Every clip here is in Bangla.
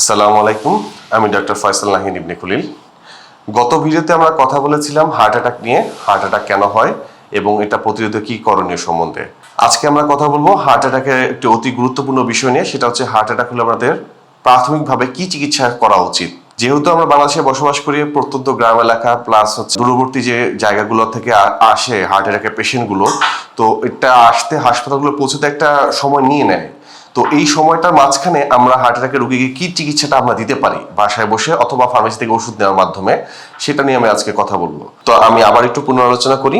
আসসালামু আলাইকুম, আমি ডক্টর ফয়সাল নাহিন ইবনে খুলিল। গত ভিডিওতে আমরা কথা বলেছিলাম হার্ট অ্যাটাক নিয়ে হার্ট অ্যাটাক কেন হয় এবং এটা প্রতিরোধে কি করণীয় সম্বন্ধে। আজকে আমরা কথা বলব হার্ট অ্যাটাকের একটি অতি গুরুত্বপূর্ণ বিষয় নিয়ে, সেটা হচ্ছে হার্ট অ্যাটাক হলে আমাদের প্রাথমিকভাবে কি চিকিৎসা করা উচিত। যেহেতু আমরা বাংলাদেশে বসবাস করি, প্রত্যন্ত গ্রাম এলাকা প্লাস হচ্ছে দূরবর্তী যে জায়গাগুলো থেকে আসে হার্ট অ্যাটাকের পেশেন্টগুলো তো এটা আসতে হাসপাতালগুলো পৌঁছতে একটা সময় নিয়ে নেয়। তো এই সময়টার মাঝখানে আমরা হার্ট অ্যাটাকের রোগীকে কি চিকিৎসাটা আমরা দিতে পারি? বাসায় বসে অথবা ফার্মেসি থেকে ওষুধ নেওয়ার মাধ্যমে, সেটা নিয়ে আমি আজকে কথা বলব। তো আমি আবার একটু পুনরালোচনা করি।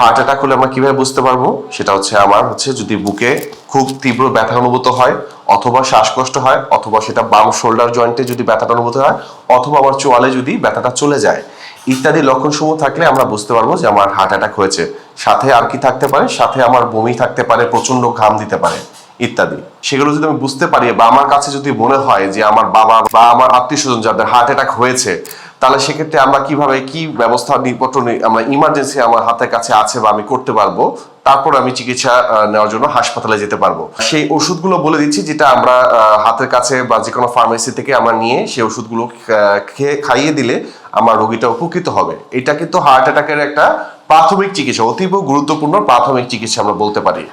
হার্ট অ্যাটাক হলে আমরা কীভাবে বুঝতে পারব? সেটা হচ্ছে আমার হচ্ছে যদি বুকে খুব তীব্র ব্যথা অনুভূত হয়, অথবা শ্বাসকষ্ট হয়, অথবা সেটা বাম শোল্ডার জয়েন্টে যদি ব্যথাটা অনুভূত হয়, অথবা আমার চোয়ালে যদি ব্যথাটা চলে যায়, ইত্যাদি লক্ষণসমূহ থাকলে আমরা বুঝতে পারব যে আমার হার্ট অ্যাটাক হয়েছে। সাথে আর কি থাকতে পারে? সাথে আমার বমি থাকতে পারে প্রচণ্ড ঘাম দিতে পারে। ইত্যাদি। সেগুলো যদি আমি বুঝতে পারি বা আমার কাছে যদি মনে হয় যে আমার বাবা বা আমার আত্মীয় স্বজন যাদের হার্ট অ্যাটাক হয়েছে, তাহলে সেক্ষেত্রে আমরা কীভাবে, কি ব্যবস্থা নিপত্র আমরা ইমার্জেন্সি আমার হাতের কাছে আছে বা আমি করতে পারব, তারপর আমি চিকিৎসা নেওয়ার জন্য হাসপাতালে যেতে পারব। সেই ওষুধগুলো বলে দিচ্ছি যেটা আমরা হাতের কাছে বা যে কোনো ফার্মেসি থেকে আমরা নিয়ে সেই ওষুধগুলো খেয়ে খাইয়ে দিলে আমার রোগীটা উপকৃত হবে। এটা কিন্তু হার্ট অ্যাটাকের একটা প্রাথমিক চিকিৎসা, অতীব গুরুত্বপূর্ণ প্রাথমিক চিকিৎসা আমরা বলতে পারি।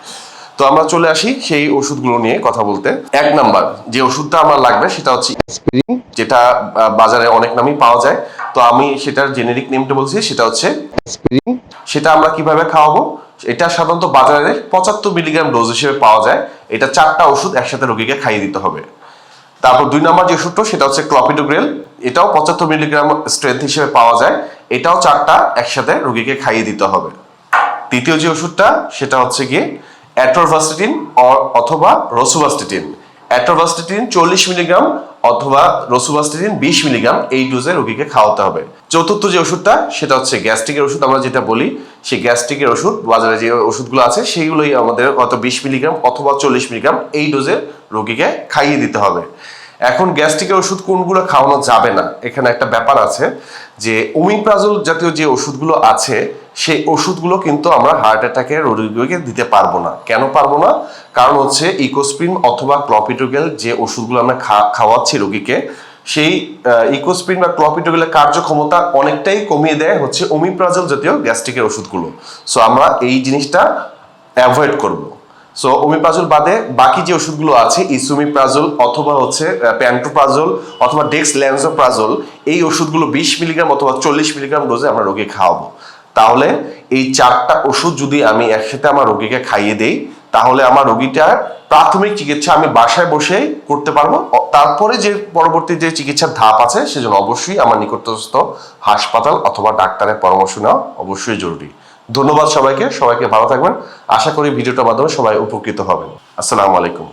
তো আমরা চলে আসি সেই ওষুধগুলো নিয়ে কথা বলতে। এক নাম্বার যে ওষুধটা আমার লাগবে সেটা হচ্ছে অ্যাসপিরিন যেটা বাজারে অনেক নামই পাওয়া যায়। তো আমি সেটার জেনেরিক নেমটা বলছি, সেটা হচ্ছে অ্যাসপিরিন সেটা আমরা কীভাবে খাওয়াবো? এটা সাধারণত বাজারে পঁচাত্তর মিলিগ্রাম ডোজ হিসেবে পাওয়া যায়। এটা চারটা ওষুধ একসাথে রোগীকে খাইয়ে দিতে হবে। তারপর দুই নম্বর যে ওষুধটা, সেটা হচ্ছে ক্লপিডোগ্রেল এটাও পঁচাত্তর মিলিগ্রাম স্ট্রেংথ হিসেবে পাওয়া যায়। এটাও চারটা একসাথে রোগীকে খাইয়ে দিতে হবে। তৃতীয় যে ওষুধটা, সেটা হচ্ছে গিয়ে অ্যাট্রোভাস্টিটিন অথবা রসুভাস্টিটিন অ্যাট্রোভাস্টিটিন চল্লিশ মিলিগ্রাম অথবা রসুভাস্টিটিন বিশ মিলিগ্রাম এই ডোজে রোগীকে খাওয়াতে হবে। চতুর্থ যে ওষুধটা, সেটা হচ্ছে গ্যাস্ট্রিকের ওষুধ। আমরা যেটা বলি, সেই গ্যাস্ট্রিকের ওষুধ, বাজারে যে ওষুধগুলো আছে, সেইগুলোই আমাদের কত বিশ মিলিগ্রাম অথবা চল্লিশ মিলিগ্রাম এই ডোজে রোগীকে খাইয়ে দিতে হবে। এখন গ্যাস্ট্রিকের ওষুধ কোনগুলো খাওয়ানো যাবে না? এখানে একটা ব্যাপার আছে যে ওমিপ্রাজল জাতীয় যে ওষুধগুলো আছে সেই ওষুধগুলো কিন্তু আমরা হার্ট অ্যাটাকের রোগীকে দিতে পারব না। কেন পারব না? কারণ হচ্ছে ইকোস্প্রিন অথবা ক্লপিটোগেল যে ওষুধগুলো আমরা খাওয়াচ্ছি রোগীকে, সেই ইকোস্প্রিন বা ক্লপিটোগেলের কার্যক্ষমতা অনেকটাই কমিয়ে দেয় হচ্ছে ওমিপ্রাজল জাতীয় গ্যাস্ট্রিকের ওষুধগুলো। সো আমরা এই জিনিসটা অ্যাভয়েড করব। সো ওমিপ্রাজল বাদে বাকি যে ওষুধগুলো আছে ইসুমিপ্রাজল অথবা হচ্ছে প্যান্টোপ্রাজল অথবা ডেক্স ল্যান্সোপ্রাজল এই ওষুধগুলো বিশ মিলিগ্রাম অথবা চল্লিশ মিলিগ্রাম ডোজে আমরা রোগী খাওয়াবো। তাহলে এই চারটা ওষুধ যদি আমি একসাথে আমার রোগীকে খাইয়ে দেই, তাহলে আমার রোগীটার প্রাথমিক চিকিৎসা আমি বাসায় বসেই করতে পারব। তারপরে যে পরবর্তী যে চিকিৎসার ধাপ আছে সেজন্য অবশ্যই আমার নিকটস্থ হাসপাতাল অথবা ডাক্তারের পরামর্শ নেওয়া অবশ্যই জরুরি। ধন্যবাদ সবাইকে সবাইকে ভালো থাকবেন। আশা করি ভিডিওটার মাধ্যমে সবাই উপকৃত হবেন। আসসালামু আলাইকুম।